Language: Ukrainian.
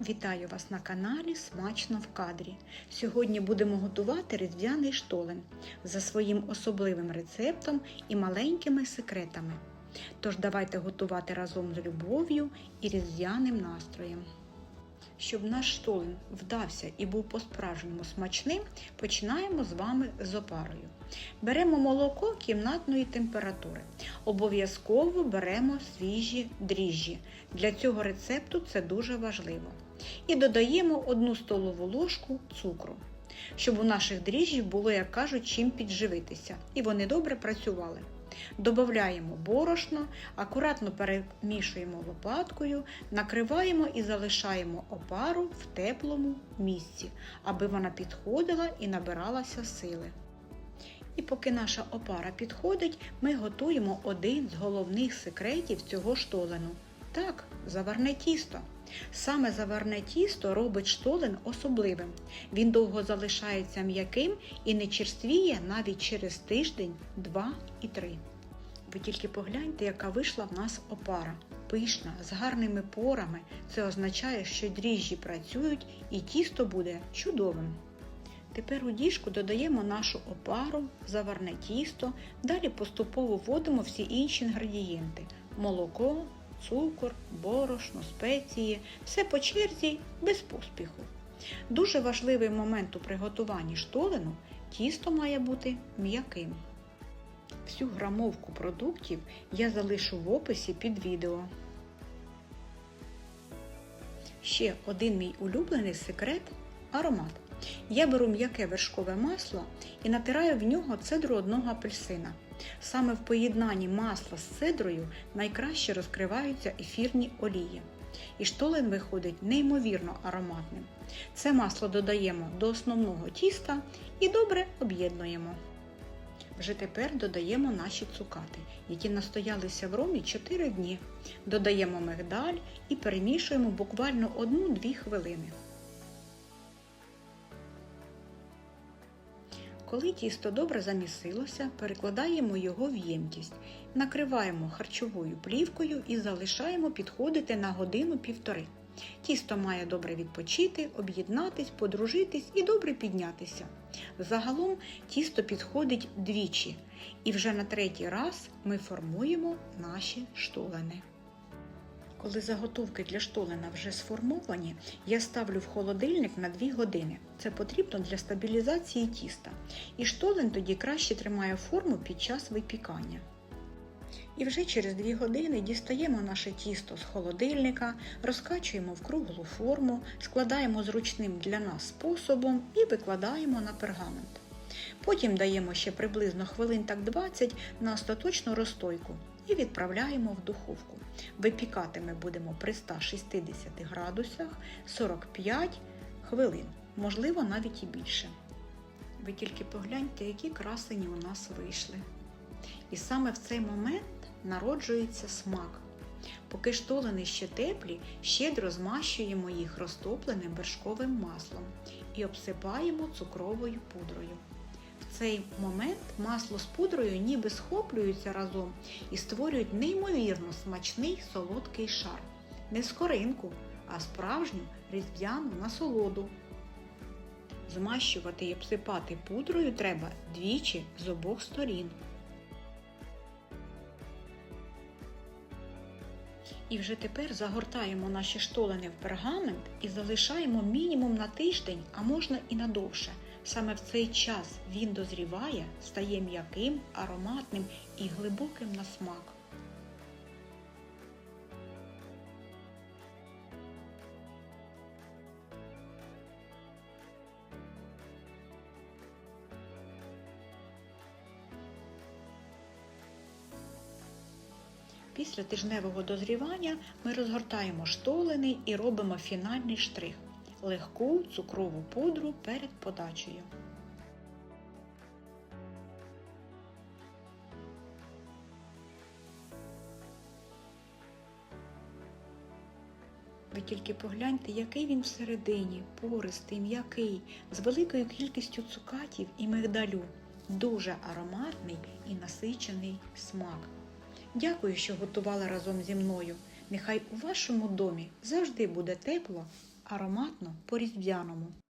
Вітаю вас на каналі Смачно в кадрі. Сьогодні будемо готувати різдвяний штолен за своїм особливим рецептом і маленькими секретами. Тож давайте готувати разом з любов'ю і різдвяним настроєм. Щоб наш штолен вдався і був по-справжньому смачним, починаємо з вами з опарою. Беремо молоко кімнатної температури. Обов'язково беремо свіжі дріжджі. Для цього рецепту це дуже важливо. І додаємо 1 столову ложку цукру, щоб у наших дріжджів було, як кажуть, чим підживитися, і вони добре працювали. Додаємо борошно, акуратно перемішуємо лопаткою, накриваємо і залишаємо опару в теплому місці, аби вона підходила і набиралася сили. І поки наша опара підходить, ми готуємо один з головних секретів цього штолену. Так, заварне тісто. Саме заварне тісто робить штолен особливим. Він довго залишається м'яким і не черствіє навіть через тиждень, два і три. Ви тільки погляньте, яка вийшла в нас опара. Пишна, з гарними порами. Це означає, що дріжджі працюють і тісто буде чудовим. Тепер у діжку додаємо нашу опару, заварне тісто, далі поступово вводимо всі інші інгредієнти молоко, цукор, борошно, спеції, все по черзі без поспіху. Дуже важливий момент у приготуванні штолену тісто має бути м'яким. Всю грамовку продуктів я залишу в описі під відео. Ще один мій улюблений секрет аромат. Я беру м'яке вершкове масло і натираю в нього цедру одного апельсина. Саме в поєднанні масла з цедрою найкраще розкриваються ефірні олії. І штолен виходить неймовірно ароматним. Це масло додаємо до основного тіста і добре об'єднуємо. Вже тепер додаємо наші цукати, які настоялися в ромі 4 дні. Додаємо мигдаль і перемішуємо буквально 1-2 хвилини. Коли тісто добре замісилося, перекладаємо його в ємкість, накриваємо харчовою плівкою і залишаємо підходити на годину-півтори. Тісто має добре відпочити, об'єднатись, подружитись і добре піднятися. Загалом тісто підходить двічі, і вже на третій раз ми формуємо наші штолени. Коли заготовки для штолена вже сформовані, я ставлю в холодильник на 2 години. Це потрібно для стабілізації тіста. І штолен тоді краще тримає форму під час випікання. І вже через 2 години дістаємо наше тісто з холодильника, розкачуємо в круглу форму, складаємо зручним для нас способом і викладаємо на пергамент. Потім даємо ще приблизно хвилин так 20 на остаточну розстойку і відправляємо в духовку. Випікати ми будемо при 160 градусах 45 хвилин, можливо навіть і більше. Ви тільки погляньте, які красені у нас вийшли. І саме в цей момент народжується смак. Поки штолени ще теплі, щедро змащуємо їх розтопленим вершковим маслом і обсипаємо цукровою пудрою. Цей момент масло з пудрою ніби схоплюються разом і створюють неймовірно смачний солодкий шар. Не скоринку, а справжню різдвяну насолоду. Змащувати і обсипати пудрою треба двічі з обох сторін. І вже тепер загортаємо наші штолени в пергамент і залишаємо мінімум на тиждень, а можна і на довше. Саме в цей час він дозріває, стає м'яким, ароматним і глибоким на смак. Після тижневого дозрівання ми розгортаємо штолени і робимо фінальний штрих легку цукрову пудру перед подачею. Ви тільки погляньте, який він всередині, пористий, м'який, з великою кількістю цукатів і мигдалю. Дуже ароматний і насичений смак. Дякую, що готували разом зі мною. Нехай у вашому домі завжди буде тепло, ароматно по різдвяному.